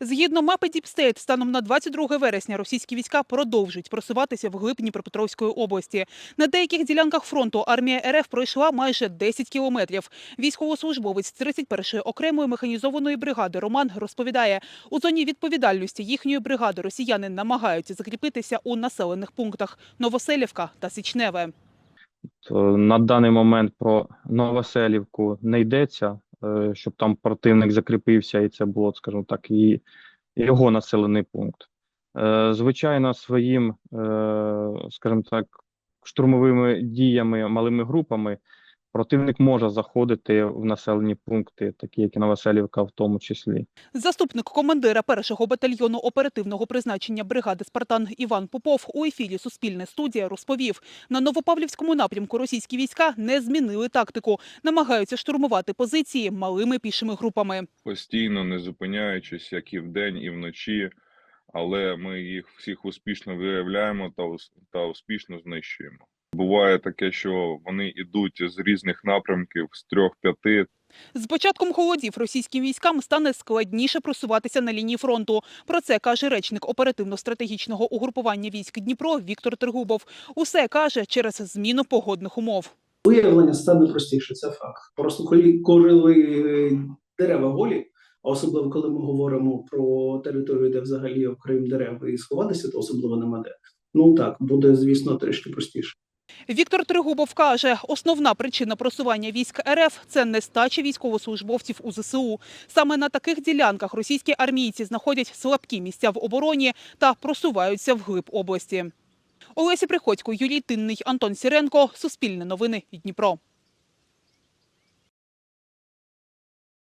Згідно мапи Діпстейт, станом на 22 вересня російські війська продовжують просуватися вглиб Дніпропетровської області. На деяких ділянках фронту армія РФ пройшла майже 10 кілометрів. Військовослужбовець 31-ї окремої механізованої бригади Роман розповідає, у зоні відповідальності їхньої бригади росіяни намагаються закріпитися у населених пунктах Новоселівка та Січневе. На даний момент про Новоселівку не йдеться, е, щоб там противник закріпився, і це було, скажімо так, і його населений пункт. Е, Звичайно, своїм, е, скажімо так, штурмовими діями, малими групами противник може заходити в населені пункти, такі як і Новоселівка, в тому числі. Заступник командира першого батальйону оперативного призначення бригади Спартан Іван Попов у ефірі Суспільне студія розповів: на Новопавлівському напрямку російські війська не змінили тактику, намагаються штурмувати позиції малими пішими групами. постійно, не зупиняючись, як і вдень, і вночі, але ми їх всіх успішно виявляємо та, ус- успішно знищуємо. Буває таке, що вони йдуть з різних напрямків, з трьох-п'яти З початком холодів російським військам стане складніше просуватися на лінії фронту. Про це каже речник оперативно-стратегічного угрупування військ Дніпро Віктор Тригубов. Усе каже через зміну погодних умов. Виявлення стане простіше, це факт. Просто коли, е, дерева голі, а особливо коли ми говоримо про територію, де взагалі окрім дерев і сховатися, то особливо нема де. Ну так, буде, звісно, трішки простіше. Віктор Тригубов каже, основна причина просування військ РФ – це нестача військовослужбовців у ЗСУ. Саме на таких ділянках російські армійці знаходять слабкі місця в обороні та просуваються вглиб області. Олеся Приходько, Юрій Тинний, Антон Сіренко. Суспільне новини. Дніпро.